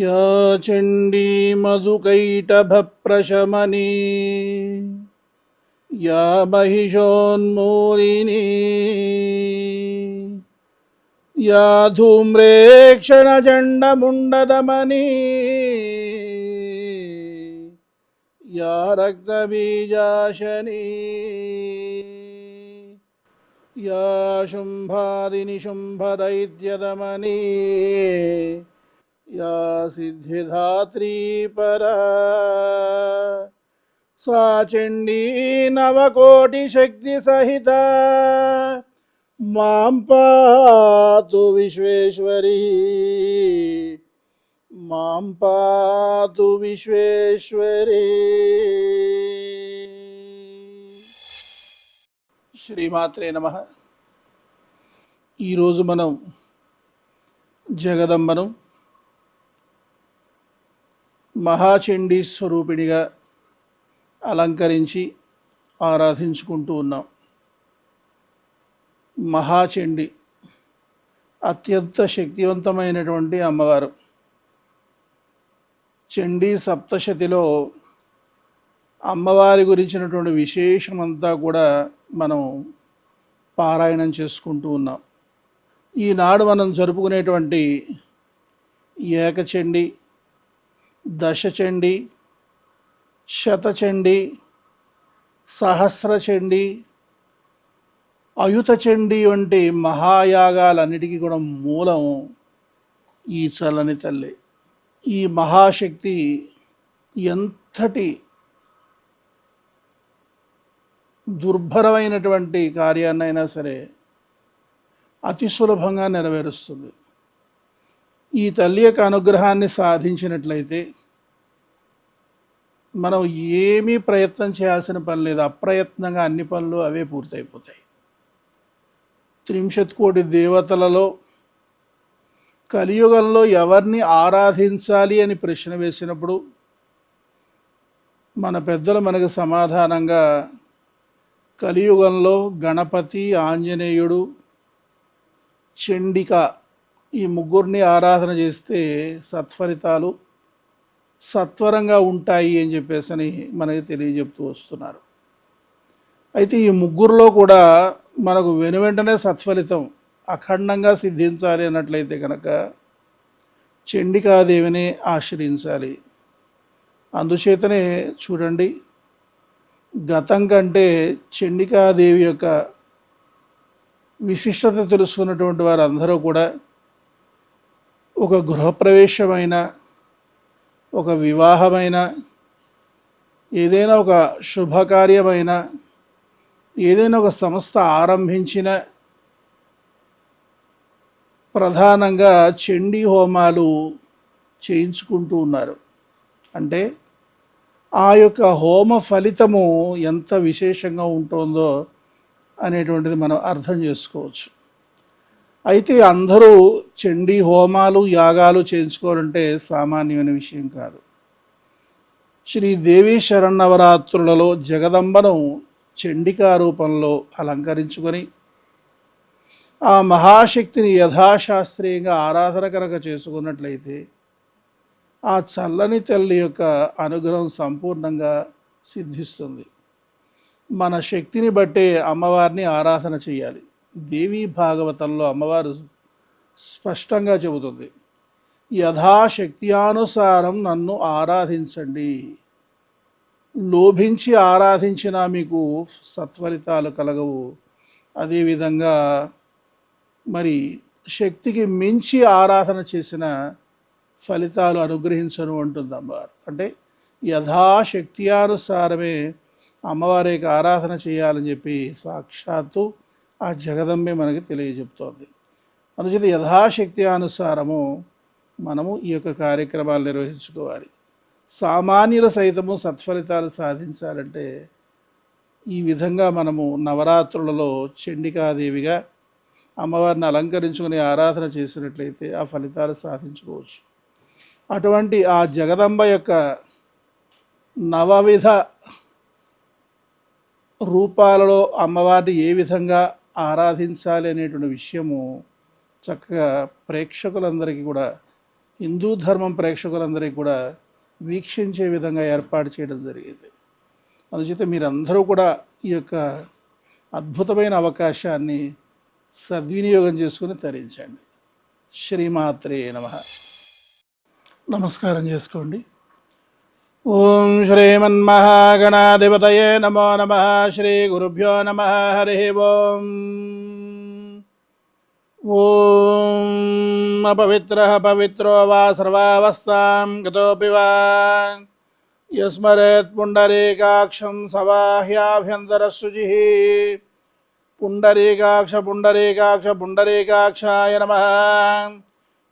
या चण्डी मधुकैटभप्रशमनी या महिषोन्मूलिनी या धूम्रेक्षणचण्डमुण्डदमनी या रक्तबीजाशनी या शुम्भादिनिशुम्भदैत्यदमनी या सिद्धिधात्री परा सा चण्डी नवकोटिशक्तिसहिता मां पातु विश्वेश्वरी మాం పాతు విశ్వేశ్వరి శ్రీమాత్రే నమ ఈరోజు మనం జగదంబను మహాచండీ స్వరూపిణిగా అలంకరించి ఆరాధించుకుంటూ ఉన్నాం. మహాచండి అత్యంత శక్తివంతమైనటువంటి అమ్మవారు. చండీ సప్తశతిలో అమ్మవారి గురించినటువంటి విశేషమంతా కూడా మనం పారాయణం చేసుకుంటూ ఉన్నాం. ఈనాడు మనం జరుపుకునేటువంటి ఏకచండి దశచండి శతచండి సహస్రచండి అయుతచండి వంటి మహాయాగాలన్నిటికీ కూడా మూలం ఈ చల్లని తల్లి. ఈ మహాశక్తి ఎంతటి దుర్భరమైనటువంటి కార్యాన్నైనా సరే అతి సులభంగా నెరవేరుస్తుంది. ఈ తల్లి యొక్క అనుగ్రహాన్ని సాధించినట్లయితే మనం ఏమీ ప్రయత్నం చేయాల్సిన పని లేదు. అప్రయత్నంగా అన్ని పనులు అవే పూర్తయిపోతాయి. త్రింశత్ కోటి దేవతలలో కలియుగంలో ఎవరిని ఆరాధించాలి అని ప్రశ్న వేసినప్పుడు మన పెద్దలు మనకు సమాధానంగా కలియుగంలో గణపతి ఆంజనేయుడు చండిక ఈ ముగ్గురిని ఆరాధన చేస్తే సత్ఫలితాలు సత్వరంగా ఉంటాయి అని చెప్పేసి అని మనకి తెలియజెప్తూ వస్తున్నారు. అయితే ఈ ముగ్గురులో కూడా మనకు వెను వెంటనే సత్ఫలితం అఖండంగా సిద్ధించాలి అన్నట్లయితే కనుక చండికాదేవిని ఆశ్రయించాలి. అందుచేతనే చూడండి గతం కంటే చండికాదేవి యొక్క విశిష్టత తెలుసుకున్నటువంటి వారందరూ కూడా ఒక గృహప్రవేశమైన ఒక వివాహమైన ఏదైనా ఒక శుభకార్యమైన ఏదైనా ఒక సంస్థ ఆరంభించిన ప్రధానంగా చండీ హోమాలు చేయించుకుంటూ ఉన్నారు. అంటే ఆ యొక్క హోమ ఫలితము ఎంత విశేషంగా ఉంటుందో అనేటువంటిది మనం అర్థం చేసుకోవచ్చు. అయితే అందరూ చండీ హోమాలు యాగాలు చేయించుకోవాలంటే సామాన్యమైన విషయం కాదు. శ్రీ దేవీ జగదంబను చండికా రూపంలో అలంకరించుకొని ఆ మహాశక్తిని యథాశాస్త్రీయంగా ఆరాధన కనుక చేసుకున్నట్లయితే ఆ చల్లని తల్లి యొక్క అనుగ్రహం సంపూర్ణంగా సిద్ధిస్తుంది. మన శక్తిని బట్టే అమ్మవారిని ఆరాధన చేయాలి. దేవీ భాగవతంలో అమ్మవారు స్పష్టంగా చెబుతుంది యథాశక్త్యానుసారం నన్ను ఆరాధించండి. లోభించి ఆరాధించినా మీకు సత్ఫలితాలు కలగవు. అదేవిధంగా మరి శక్తికి మించి ఆరాధన చేసిన ఫలితాలు అనుగ్రహించను అంటుంది అమ్మవారు. అంటే యథాశక్త్యానుసారమే అమ్మవారి యొక్క ఆరాధన చేయాలని చెప్పి సాక్షాత్తు ఆ జగదంబే మనకి తెలియజెప్తోంది. అందుచేత యథాశక్తి అనుసారము మనము ఈ యొక్క కార్యక్రమాలు నిర్వహించుకోవాలి. సామాన్యుల సైతము సత్ఫలితాలు సాధించాలంటే ఈ విధంగా మనము నవరాత్రులలో చండికాదేవిగా అమ్మవారిని అలంకరించుకుని ఆరాధన చేసినట్లయితే ఆ ఫలితాలు సాధించుకోవచ్చు. అటువంటి ఆ జగదంబ యొక్క నవవిధ రూపాలలో అమ్మవారిని ఏ విధంగా ఆరాధించాలి అనేటువంటి విషయము చక్కగా ప్రేక్షకులందరికీ కూడా హిందూ ధర్మం ప్రేక్షకులందరికీ కూడా వీక్షించే విధంగా ఏర్పాటు చేయడం జరిగింది. అందుచేత మీరందరూ కూడా ఈ యొక్క అద్భుతమైన అవకాశాన్ని సద్వినియోగం చేసుకుని తరించండి. శ్రీమాత్రే నమ. నమస్కారం చేసుకోండి. ఓం శ్రీమన్మహాగణాధిపతయే నమో నమ శ్రీ గురుభ్యో నమ హరి ఓం ఓం అపవిత్ర పవిత్రో వా సర్వావస్థాం గతోపి వా యస్మరేత్ పుండరీకాక్షం సవాహ్యాభ్యంతరశుచి పుండరీకాక్ష పుండరీకాక్ష పుండరీకాక్షాయ నమ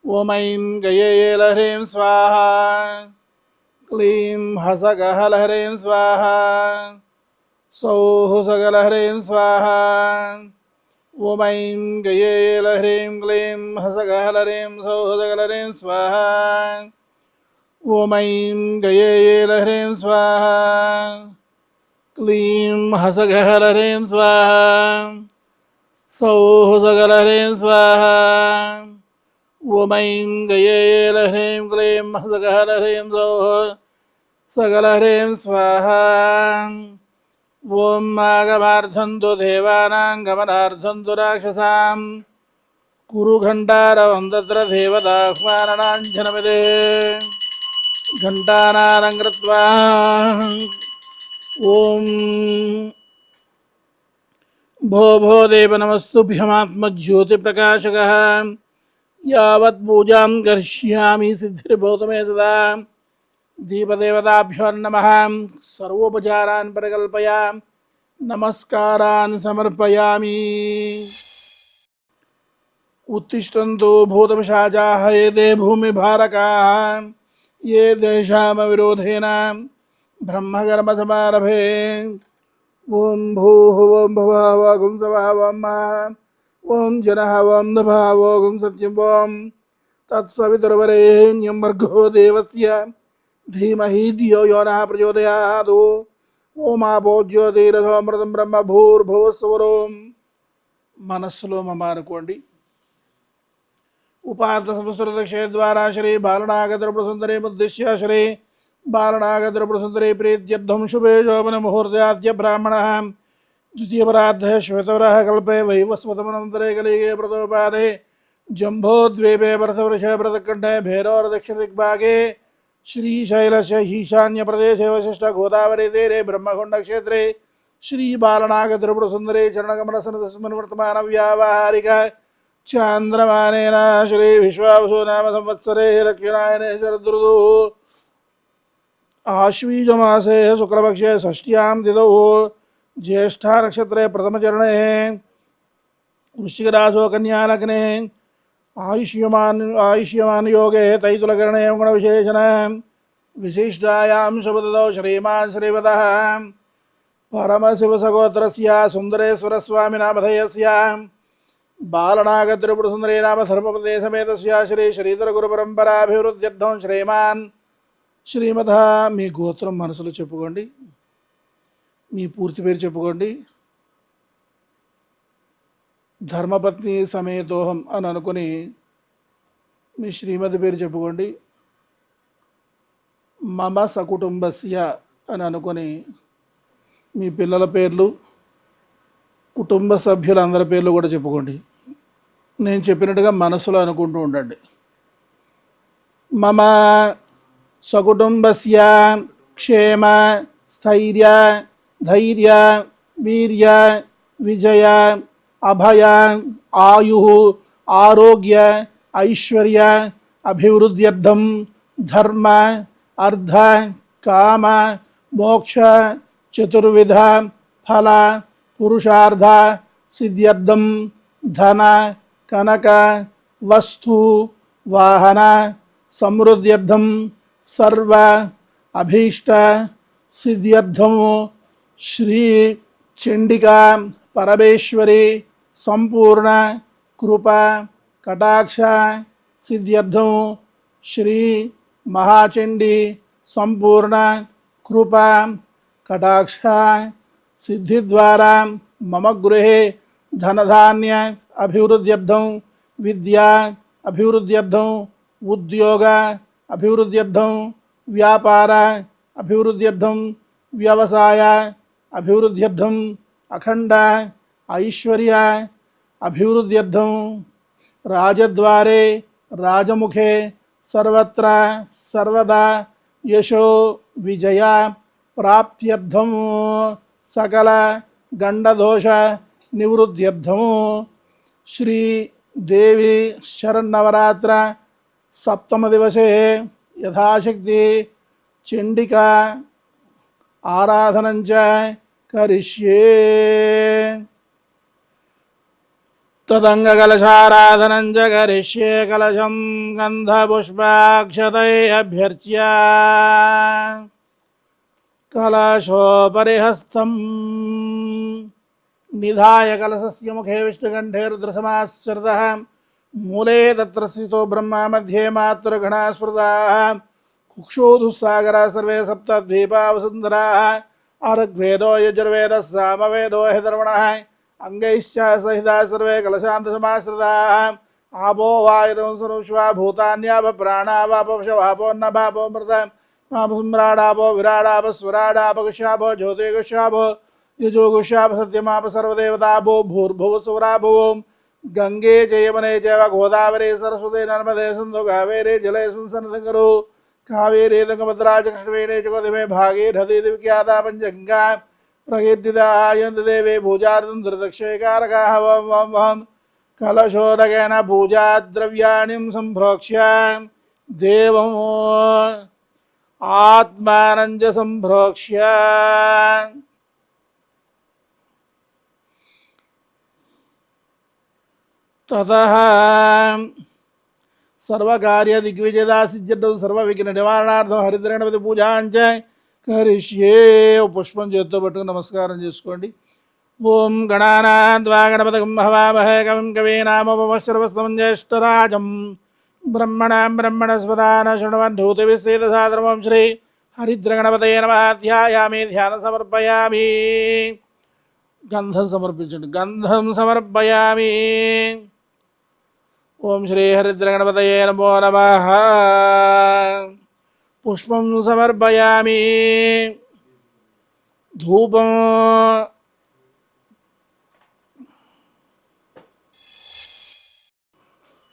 ఓమైం గయేలహ్రీం స్వాహ క్లీం హసగహలహ్రీం స్వాహ సౌః సగలహ్రీం స్వాహ ఓమైం గయేలహ్రీం క్లీం హసగహలహ్రీం సౌః సగలహ్రీం స్వాహ ఓమైం గయేలహ్రీం స్వాహ క్లీం హసగహలహ్రీం స్వాహ సౌః సగలహ్రీం స్వాహ ओमैं गए लह्रीं क्लीं सकलह्रीं सौः सकलह्रीं स्वाहा। ॐ आगमार्थन्तु देवानां गमनार्थन्तु राक्षसाम् कुरु तत्र देवताह्वाननाञ्जनमिदे घण्टानानं कृत्वा ॐ भो भो देवनमस्तुभ्यमात्मज्योतिप्रकाशकः यावत् पूजां करिष्यामि सिद्धिर्भूतमे सदा। दीपदेवताभ्यो नमः। सर्वोपचारान् प्रकल्पया नमस्कारान् समर्पयामि। उत्तिष्ठन्तु भूतपिशाचाः। ये ते भूमिभारकाः। ये देशामविरोधेन ब्रह्मकर्मसमारभे। ॐ भूः, ॐ भवावगुंसवावम्मः ఓం భువः ఓం సవः ఓం మహः ఓం జనः ఓం నభः ఓం సత్యం ఓం తత్సవితుర్వరేణ్యం భర్గో దేవస్య ధీమహి ధియో యో నః ప్రచోదయాత్ ఓమాపో జ్యోతిరథోమృతం బ్రహ్మ భూర్భువస్వరం మనస్సులో మమ అనుకోండి ఉపాంత సంస్కృత క్షేద్వారా శ్రీ బాలనాగద్రపురసుందరే ఉద్దిశ్య శ్రీ బాలనాగద్రపురసుందరే ప్రీత్యర్థం శుభే శోభన ముహూర్తాద్య బ్రాహ్మణ द्वितीयपराधे श्वेतवराह कल्पे वैवस्वतमनन्तरे कलिगे व्रतोपादे जम्भोद्वीपे व्रतवृषे दक्षिण दिग्भागे श्रीशैलस्य ईशान्यप्रदेशे वसिष्ठगोदावरीतीरे ब्रह्मकुण्डक्षेत्रे श्रीबालनागत्रिपुरसुन्दरे चरणगमनसनतस्मिन् वर्तमानव्यावहारिक चान्द्रमानेन श्रीविश्वावसु नाम संवत्सरे दक्षिणायने शरदृदुः आश्वीजमासे शुक्लपक्षे षष्ट्यां तिथौ శుక్లపక్షే షష్ట్యాం తిథౌ జ్యేష్ఠా నక్షత్రే ప్రథమచరణే వృశ్చికరాశో కన్యాలగ్నే ఆయుష్యమాన్ ఆయుష్యమాన్ యోగే తైతులకరణే గుణ విశేషణ విశిష్టాయాం శుభదౌ శ్రీమాన్ శ్రీవద పరమశివసగోత్రస్య సుందరేశ్వరస్వామినామధేయస్య బాలనాగత్రిపుడు సుందరే నామ ధర్మపదే సమేతస్య శ్రీ శ్రీధర గురు పరంపరాభివృద్ధ్యర్థం శ్రీమాన్ శ్రీమధ మీ గోత్రం మనసులో చెప్పుకోండి. మీ పూర్తి పేరు చెప్పుకోండి. ధర్మపత్ని సమేతోహం అని అనుకుని మీ శ్రీమతి పేరు చెప్పుకోండి. మమ సకుటుంబస్య అని అనుకొని మీ పిల్లల పేర్లు కుటుంబ సభ్యులందరి పేర్లు కూడా చెప్పుకోండి. నేను చెప్పినట్టుగా మనసులో అనుకుంటూ ఉండండి. మమ సకుటుంబస్య క్షేమ స్థైర్య धैर्य, वीर्य, विजय, अभय, आयु, आरोग्य, ऐश्वर्य अभिवृद्ध्यर्धम धर्म, अर्ध, काम, मोक्ष, चतुर्विध, फल, पुरुषार्ध सिद्ध्यर्धम धन, कनक, वस्तु, वाहन समृद्ध्यर्धम सर्व, अभीष्ट सिद्ध्यर्थम श्री चंडिका परमेश्वरी, संपूर्ण कृपा, कटाक्ष, सिद्ध्यर्थ, श्री महाचंडी संपूर्ण कृपा, कटाक्ष, सिद्धिद्वारा, मम गृह, धनधान्य अभिवृद्ध्यर्थ, विद्या अभिवृद्ध्यर्थ, उद्योग अभिवृद्ध्यर्थ, व्यापार अभिवृद्ध्यर्थ, व्यवसाय అభివృద్ధ్యర్థం అఖండ ఐశ్వర్య అభివృద్ధ్యర్థం. రాజద్వారే రాజముఖే సర్వత్ర సర్వదా యశో విజయ ప్రాప్త్యర్థం. సకల గండదోష నివృత్త్యర్థము శ్రీ దేవి శరన్నవరాత్ర సప్తమ దివసే యథాశక్తి చండికా आराधन च करिष्ये। तदङ्गकलशाराधनं कलश करिष्ये, कलशं गन्धपुष्पाक्षतै अभ्यर्च्य। कलशोपरिहस्तम्। निधाय कलशस्य मुखे विष्णुकण्ठेरुद्रसमाश्रितः मूले तत्र स्थितो ब्रह्मा मध्ये मातृगणास्मृताः उक्षोधुस्सागरा सर्वे सप्तद्वीपा वसुन्धराः आरग्वेदो साम वेदो हिधर्मणः अङ्गैश्च सहिता सर्वे कलशान्तसमाश्रिताः। आपो वायुदं सर्वश्वा भूतान्यापप्राणावापशवापोन्नभापो मृत। मापसुम्राडापो विराडापस्वराडापगुषाभो यजो यजोगुषाभ सत्यमाप सर्वदेवताभो, भूर्भुव सुराभुवम् गंगे जयमने जय गोदावरी सरस्वती नर्मदे सिंधु कावेरी जलेशं सनदं कावेरे तंगभद्राचकृष्णवेणे भागे हृदय दिव्याता पंचगंगा प्रकीर्तिदायन्तदेवे भूजार्दं धृदक्षयकारकाः वं वं वं कलशोदकेन पूजाद्रव्याणि ततः సర్వకార్య దిగ్విజయదా సిద్ధ్యర్థం సర్వ విఘ్న నివారణార్థం హరిద్రగణపతి పూజాంచ కరిష్యే పుష్పం చేత్తో పట్టుకుని నమస్కారం చేసుకోండి। ఓం గణానాద్వా గణపతిం హవామహే కవిం కవీనామోపమశ్రవస్తం జ్యేష్ఠరాజం। బ్రహ్మణాం బ్రహ్మణస్పదాన శృణవద్ధూతివిసేద సాధనమం శ్రీ హరిద్రగణపతయ నమ ధ్యాయామి ధ్యాన సమర్పయామి। గంధం సమర్పించండి గంధం సమర్పయామి। ఓం శ్రీహరిద్రగణపతయే నమో నమ. పుష్పం సమర్పయామి. ధూపం.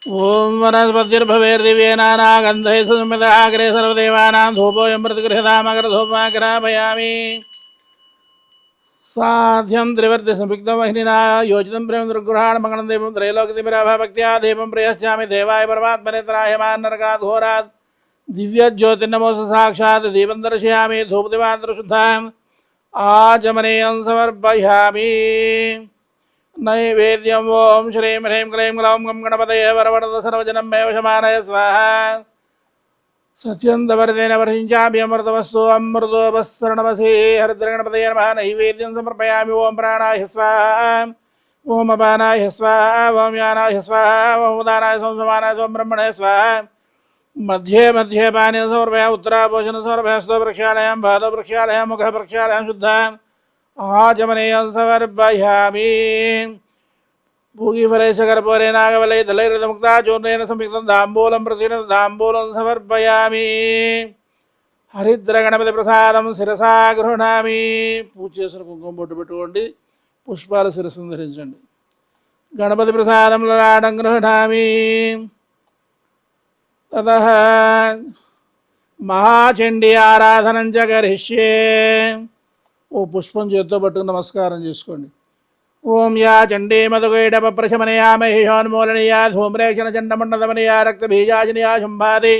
ఓం వనస్పతిర్భవేర్దివ్యేనాగంధై సుమిత అగ్రే సర్వదేవానాం ధూపోయం ప్రతిగృహతామగ్రధూపాగ్రాపయామి साध्यं त्रिवर्ति संयुक्तवाहिनिना योजितं प्रेम दुर्गृहाण मङ्गलं देवं त्रैलोक्यतिमिराभाभक्त्या देवं प्रयस्यामि देवाय परमात्मने त्राह्यमान्नरकाधोरात् दिव्यज्योतिर्नमोऽस साक्षात् दीपं दर्शयामि धूपदिवान्तरशुद्धाम् आचमनीयं समर्पयामि। नैवेद्यम् ॐ श्रीं ह्रीं क्लीं ग्लौं गं गणपतये वरवरद सर्वजनं मे वशमानय स्वाहा। सत्यन्तवरदेन वर्षिञ्चामि अमृतवस्तु अमृतोपस्सरणमसे हरिद्रगणपतये नमः नैवेद्यं समर्पयामि ॐ प्राणाय स्वाहा। ॐ अपानाय स्वाहा ॐ यानाय स्वाहा ॐ उदानाय संसमानाय स्वब्रह्मणे स्वाहा। मध्ये मध्ये पाने समर्पया उत्तराभोषण भादो वृक्षालयं मुखः वृक्षालयं शुद्धाम् आचमनेयं समर्पयामि భూగీఫలేశగర్భరే నాగవలై దళైరథముక్తాచూర్ణేన సంయుక్తం దాంబూలం ప్రతిన దాంబూలం సమర్పయామి హరిద్రగణపతి ప్రసాదం శిరసా గృహణామి పూజ చేసిన కుంకుమ బొట్టు పెట్టుకోండి పుష్పాల శిరస్సును ధరించండి గణపతి ప్రసాదం లలాడం గృహణామి తత మహాచండీ ఆరాధనం జగరిష్యే ఓ పుష్పం చేత్తో పట్టుకుని నమస్కారం చేసుకోండి. ఓం యా చండీ మధుగైడప ప్రశమనయా మహిషోన్మూలనయా ధూమ్రేక్షణ చండమండదమనయా రక్తబీజాజనయా శుంభాది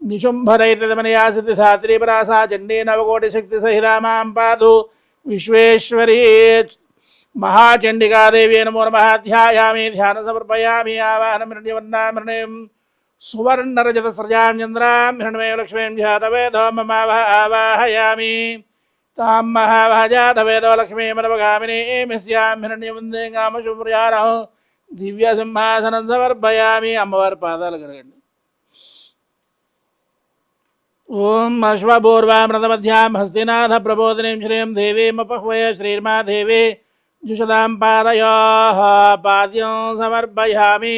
నిశుంభదైతమనయా సిద్ధిధాత్రీ పరాసా చండీ నవకోటి శక్తి సహితా మాం పాదు విశ్వేశ్వరీ మహాచండికాదేవి నమో నమ ధ్యాయామి ధ్యాన సమర్పయామి ఆవాహనమృణ్యవర్ణామృణీం సువర్ణరజత సృజాం చంద్రాం హిరణ్మయ లక్ష్మీం జాతవేదో మమావాహయామి తాం మహాభాజాతవేదో లక్ష్మీమనవగామినీమిస్యాం హిరణ్యవందే కామశుభ్రియారహ దివ్య సింహాసనం సమర్పయామి అమ్మవారి పాదాలు కడగండి ఓం అశ్వపూర్వామృతమధ్యాం హస్తినాథ ప్రబోధినీం శ్రీం దేవీమపహ్వయ శ్రీర్మా దేవి జుషదాం పాదయో పాద్యం సమర్పయామి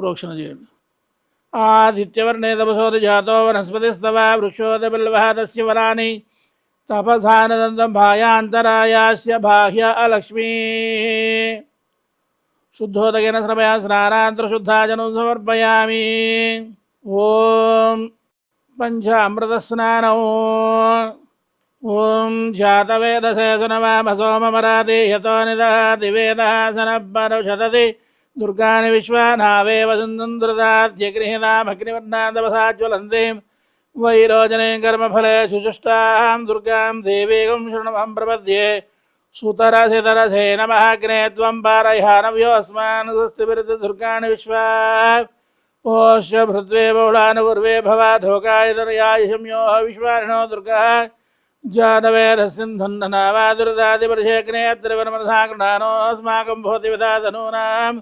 ఆచమనీయం సమర్పయామి శిరస్సు వేయించి ప్రోక్షణ చేయండి ఆదిత్యవర్ణే తపసోద జాతో వనస్పతిస్తవ వృక్షోద బిల్వः తస్య వరాని తపసానదంతం భాయాంతరాయాస్య బాహ్య అలక్ష్మీ శుద్ధోదకేన శ్రమయా స్నానాంతరశుద్ధాజనం సమర్పయామి ఓం పంచామృతస్నానం ఓం జాతవేదసేసునవామసోమమరాది యతో నిదహాతి दुर्गा विश्वानावे वसुन्दन्द्रदाद्यगृहिणामग्निवर्णादवसाज्वलन्तीं वैरोजने कर्मफले सुजुष्टां दुर्गां देवीगं शृणमहं प्रपद्ये। सुतरसितरसे नमःग्ने त्वं पारयानव्योऽस्मान् स्वस्तिभिर्दुर्गाणि विश्वा। पोष्य भृद्वे बहुलानुपूर्वे भवा विश्वारिणो दुर्गः। जातवेदसिन्धन्ननावादुरदादिपरिषेग्ने त्रिवनमनसा कृणानोऽस्माकं भवति विदातनूनाम्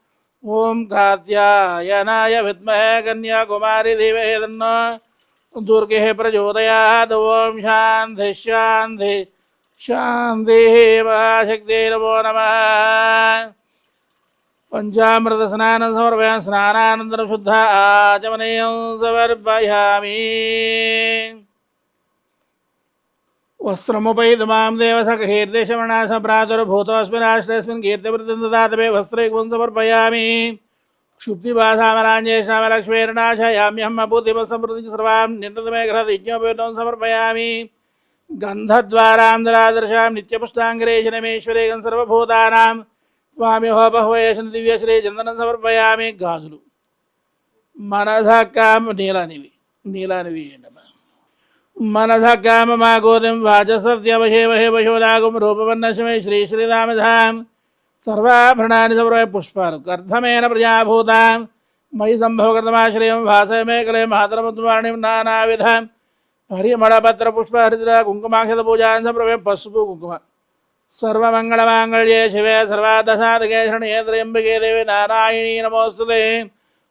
ओम कात्यायनाय विद्महे कन्याकुमारी धीमहि तन्नो। दुर्गे प्रचोदयाद ओम शांति शांति शांति महाशक्ति नमो नमः। पंचामृत स्नान समर्पया स्नानानंतर शुद्ध आचमने समर्पयामी। वस्त्रमुपैतमां देवसखीर्देशमणासभ्रातुर्भूतोऽस्मिन् कीर्तिवृतिन्ददातवे वस्त्रे पुंसमर्पयामि क्षुब्धिभासामलाञ्जेष्णामलक्ष्मीर्णाशयाम्यहमभूतिमसमृतिं सर्वां निन्दमेघ्रतिज्ञोपेतं समर्पयामि। गन्धद्वारान्धरादृशां नित्यपुष्टाङ्गरेशनमेश्वरेगं सर्वभूतानां स्वामिहो दिव्यश्रीचन्दनं समर्पयामि। गाजुलु। मनसः काम नीलानिवि नीलानिवि नमः సమర్పయామి గాజులు మనస కామ నీలానివి నీలానివి మనస కామ మా గోధుమ వాచసత్యవశే వహే వశోదాగం రూపవర్ణశమే శ్రీ శ్రీరామధాం సర్వాభరణాన్ని సమర్పయ పుష్పాలు కర్ధమేన ప్రజాభూతాం మయి సంభవకృతమాశ్రయం వాసమే కలే మాతరమత్వాణిం నానావిధాం పరిమళపత్ర పుష్ప హరిద్ర కుంకుమాక్షత పూజాన్ సమర్పయ పసుపు కుంకుమ సర్వమంగళమాంగళ్యే శివే సర్వాదశాదకే శరణే త్రయంబకే దేవి నారాయణీ నమోస్తుతే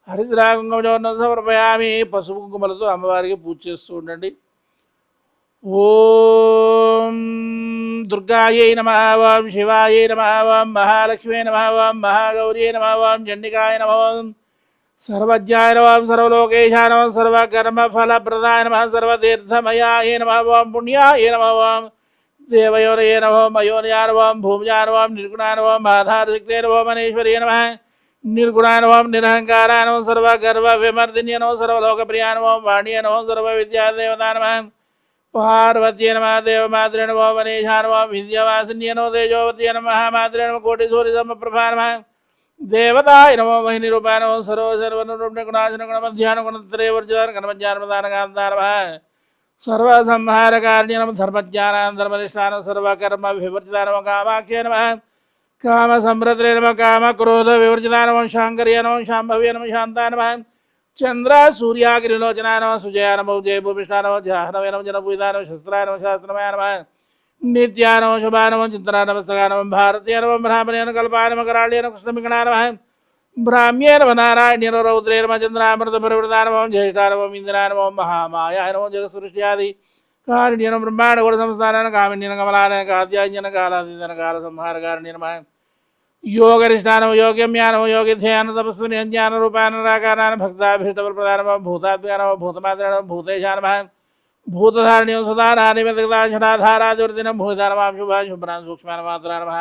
హరిద్రా కుంకుమచోర్ణం సమర్పయామి పసుపు కుంకుమలతో అమ్మవారికి పూజ చేస్తూ ఉండండి ఓం దుర్గాయై నమ ఓం శివాయై నమ ఓం మహాలక్ష్మీ నమ ఓం మహాగౌరీ నమ ఓం చండికాయ నమ ఓం సర్వజ్ఞాయ నమః సర్వలోకేశాయ నమః సర్వకర్మఫలప్రదాయ నమ సర్వతీర్థమయాయ నమ ఓం పుణ్యాయ నమ ఓం దేవయోనయే నమో మయోనయానవం భూమిజానవం నిర్గుణానవం ఆధారశక్తేనవం మనీశ్వరీ నమ నిర్గుణానవం నిరహంకారానవం సర్వగర్వ విమర్దిన్యనో సర్వలోకప్రియానవం వాణ్యనవం సర్వ విద్యాదేవతానవం పార్వత్య నమ దేవమాతృ నమో మనీషానవం విద్యవాసిన్యనో తేజోవర్త్య నమ మాద్రే నమ కోటి సూర్య సమప్రభా నమ. దేవతాయ నమో మహిని రూపానో సర్వ సర్వనుగుణాశన గుణమధ్యాన గుణత్రేవర్జాన గణమధ్యానమదానకాంతార సర్వసంహారకార్ణ్యనం ధర్మజ్ఞానం ధర్మనిష్టానం సర్వకర్మ వివర్జితానమ కామాఖ్య నమ. కామ సంభ్రత్రే నమ కామ క్రోధ వివర్జితానమ శాంకర్య నమ శాంభవ్య నమ శాంతా చంద్ర సూర్యాగిరిలోచనా నమ సుజయ నమ జయ భూమిష్ఠా నమ జాహ్నవే నమ జన పూజితా నమ శస్త్రాయ నిత్యానమ శుభానమ చింతనా నమస్తకానమ భారతీయ బ్రాహ్మణేన కల్పానమ కరాళ్యేన కృష్ణమికణా నమ బ్రాహ్మ్యేన నారాయణ్యేన చంద్రామృత పరివృతానమం జ్యేష్ఠానమం ఇంద్రానమం మహామాయానమం జగసృష్ట్యాది కారుణ్యన బ్రహ్మాండ గుణ సంస్థాన కామిన్యన కమలాన కాద్యాజ్ఞన కాలాదిన కాల సంహార కారుణ్యనమ యోగరిష్టానం యోగ్యమ్యానం యోగి ధ్యాన తపస్విని జ్ఞాన రూపాన రాకారాన భక్తాభిష్ట ప్రధానమ భూతాత్మ్యానమ భూతమాత్రణం భూతేశానమ భూతధారణ్యం సుధారాని షడాధారాదివర్తినం భూధారమాం శుభా శుభ్రాన్ సూక్ష్మాన మాత్రాన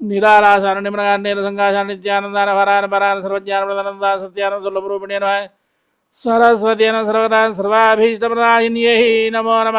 నిరాలాసాన నిమ్నగాన్ నీల సంకాశాన నిత్యానందాన వరాన పరాన సర్వజ్ఞాన ప్రధానందా సత్యాన దుర్లభరూపిణి సరస్వతేన సర్వదా సర్వాభీష్టప్రదాయిన్యై నమో నమ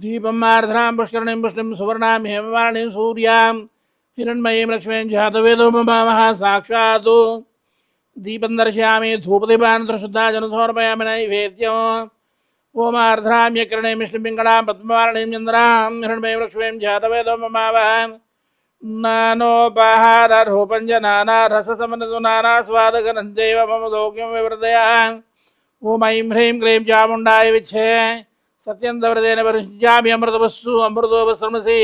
दीपमार्धनां पुष्करणीं पुष्टिं सुवर्णां हेमवाणीं सूर्यां हिरण्मयीं लक्ष्मीं जातवेदो ममावः साक्षात् दीपं दर्शयामि धूपदीपानन्तरशुद्धा जनसमर्पयामि नैवेद्यम् ओमार्धनां यकरणीं मिष्टिं पिङ्गलां पद्मवारणीं चन्द्रां हिरण्मयीं लक्ष्मीं जातवेदो ममावः नानोपहाररूपं च नानारससमनतु मम सौख्यं विवृदया ॐ ऐं ह्रीं क्लीं चामुण्डाय विच्छे మమ దౌక్యం వివర్ధయ ఓం ఐం హ్రీం క్లీం చాముండాయ విచ్చే సత్యంతవ్రతేన పరిశుద్ధ్యామి అమృతవస్సు అమృతోపశ్రమసి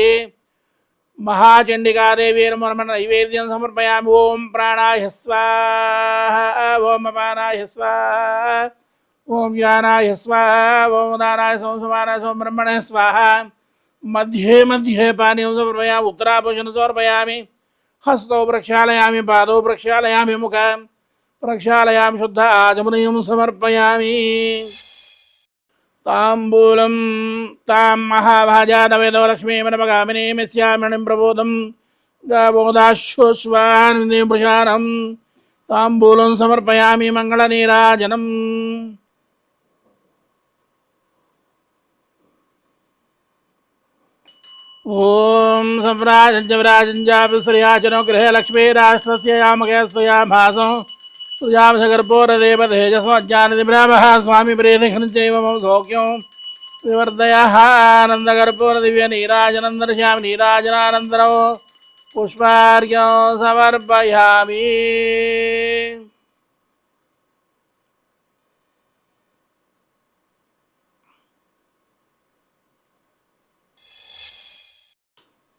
మహాచండికాదేవి నమన నైవేద్యం సమర్పయామి ఓం ప్రాణాయ స్వాహ ఓం అపానాయ స్వాహ ఓం వ్యానాయ స్వాహ ఓం ఉదానాయ సోం సమానాయ సోం బ్రహ్మణే స్వాహ मध्ये मध्ये पानीं समर्पयामि उत्तराभूषणं समर्पयामि हस्तौ प्रक्षालयामि पादौ प्रक्षालयामि मुखं प्रक्षालयामि शुद्ध आचमनीयं समर्पयामि ताम्बूलं तां महाभाजातवेदो लक्ष्मीमनपगामिनीं यस्यामणिं प्रबोधं गाबोदाश्वश्वानिं प्रशानं ताम्बूलं समर्पयामि मङ्गलनीराजनम्। ॐ सम्राजञ्जविराजञ्जापि श्रियाजनो गृहे लक्ष्मीराष्ट्रस्य भासौ तुजांशकर्पूरदेवतेजस्वज्ञानदिभ्रामः स्वामी प्रेतघनञ्चैव मम सौख्यं विवर्धयः आनन्दकर्पूरदिव्यनीराजनं दर्शयामि नीराजनानन्दरौ पुष्पार्घ्यं समर्पयामि।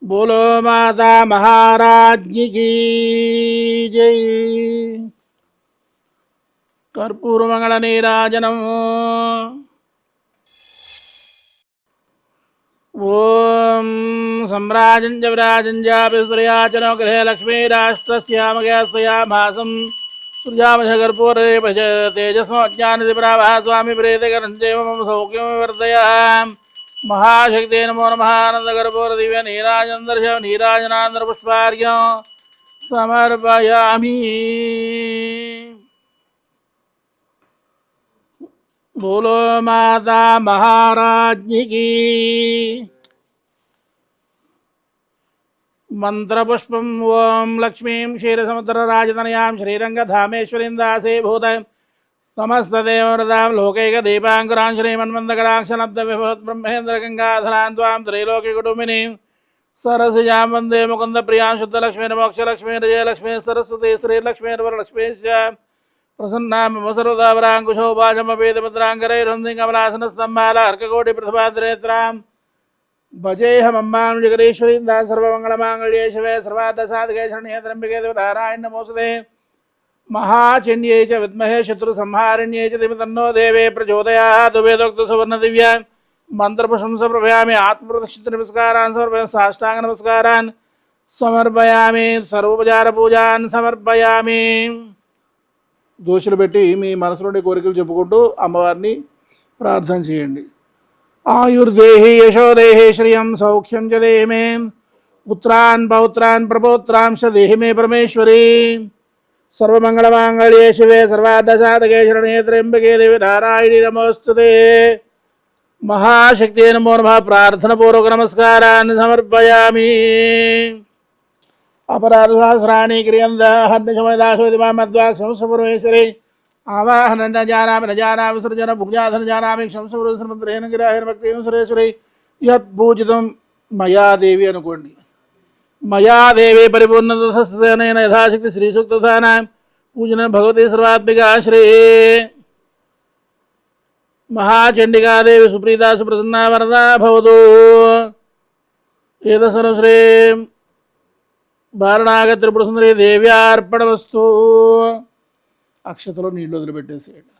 बोलो माता महाराज की जय। కర్పూరమంగళ నీరాజనము ఓం సమ్రాజంజ విరాజంజాపి సూర్యాచనో గృహే లక్ష్మీరాష్ట్రశ్యామగస్వయా భాసం సృజామశకర్పూరే భజ తేజస్మజ్ఞానది ప్రాభా స్వామి ప్రేతకరంజేమం సౌఖ్యం వివర్తయ మహాశక్తే నమో నమానందకర్పూర దివ్య నీరాజందర్శ నీరాజనాంధ్ర పుష్పార్ఘ్యం సమర్పయామి बोलो माता महाराज की मन्त्रपुष्पम् ॐ लक्ष्मीं क्षीरसमुद्रराजतनयां श्रीरङ्गधामेश्वरीं दासे भूताय समस्तदेवरदां लोकैकदीपाङ्कुरां श्रीमन्मन्दकराक्षलब्धविभवद्ब्रह्मेन्द्रगङ्गाधरां त्वां त्रैलोक्यकुटुम्बिनीं सरसिजां मुकुंद प्रियाँ शुद्धलक्ष्मीर्मोक्षलक्ष्मीर्जयलक्ष्मी सरस्वती श्रीलक्ष्मीर्वरलक्ष्मी प्रसन्ना वसरुदावराङ्कुशोपाजमपेदमुद्राङ्गरैरन्दिङ्गमलासनस्तम्भालार्ककोटि प्रथमाद्रेत्राम् भजेऽहमम्मां जगदीश्वरीन्दा सर्वमङ्गलमाङ्गल्ये महाचिन्ये च विद्महे शत्रुसंहारिण्ये च दिमतन्नो देवे प्रचोदयात् वेदोक्तसुवर्णदिव्या मन्त्रपुष्पंसप्रभयामि आत्मप्रदक्षिणनमस्कारान् समर्पयामि। समर्पयामि। దోషులు పెట్టి మీ మనసులోని కోరికలు చెప్పుకుంటూ అమ్మవారిని ప్రార్థన చేయండి. ఆయుర్దేహి యశోదేహి శ్రియం సౌఖ్యం చ దేహి పుత్రాన్ పౌత్రాన్ ప్రపౌత్రాంశ దేహిమే పరమేశ్వరి. సర్వమంగళమాంగళ్యే శివే సర్వార్ధసాధకే శరణే త్ర్యంబకే దేవి నారాయణి నమోస్తుతే. మహాశక్తి నమో నమ ప్రార్థనపూర్వక నమస్కారాన్ని సమర్పయామి. అపరాధ సహస్రాణి క్రియంద హర్నిశమదాశోది మామద్వాక్షంసపరమేశ్వరి ఆవాహన జానామి నజానామి సృజన భుజాధన జానామి క్షంసపురేణ సురేశ్వరి యద్భూజితం మయాదేవి అనుకోండి మయాదేవి దేవి యథాశక్తి శ్రీ పూజన భగవతి సర్వాత్మిక శ్రీ మహాచండికాదేవి సుప్రీత సుప్రసన్న వరదా భవతు ఏదసర శ్రీ బారణాగ త్రిపుర సుందరి దేవి అర్పణ వస్తువు అక్షతలో నీళ్ళు వదిలిపెట్టేసేయండి.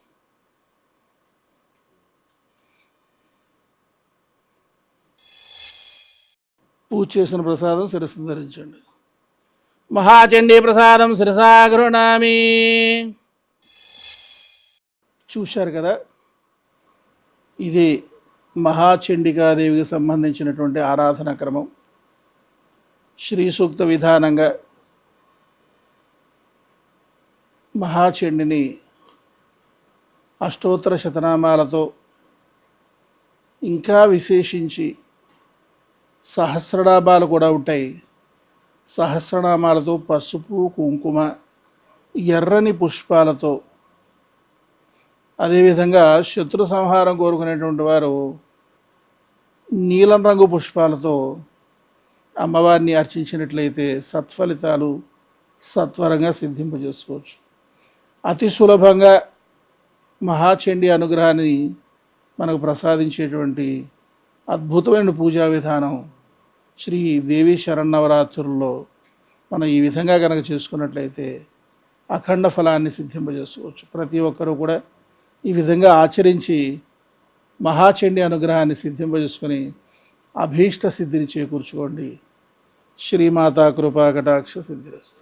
పూజ చేసిన ప్రసాదం శిరస్సు ధరించండి. మహాచండీ ప్రసాదం శిరసాగృణామి చూశారు కదా? ఇది మహాచండికాదేవికి సంబంధించినటువంటి ఆరాధనా క్రమం. శ్రీ సూక్త విధానంగా మహాచండిని అష్టోత్తర శతనామాలతో ఇంకా విశేషించి సహస్రనామాలు కూడా ఉంటాయి. సహస్రనామాలతో పసుపు కుంకుమ ఎర్రని పుష్పాలతో. అదేవిధంగా శత్రు సంహారం కోరుకునేటువంటి వారు నీలం రంగు పుష్పాలతో అమ్మవారిని అర్చించినట్లయితే సత్ఫలితాలు సత్వరంగా సిద్ధింపజేసుకోవచ్చు. అతి సులభంగా మహాచండి అనుగ్రహాన్ని మనకు ప్రసాదించేటువంటి అద్భుతమైన పూజా విధానం శ్రీ దేవి శరణవరాత్రుల్లో మనం ఈ విధంగా కనుక చేసుకున్నట్లయితే అఖండ ఫలాన్ని సిద్ధింపజేసుకోవచ్చు. ప్రతి ఒక్కరూ కూడా ఈ విధంగా ఆచరించి మహాచండి అనుగ్రహాన్ని సిద్ధింపజేసుకొని అభీష్ట సిద్ధిని చేకూర్చుకోండి. శ్రీమాతా కృపా కటాక్ష సిద్ధిరస్తు.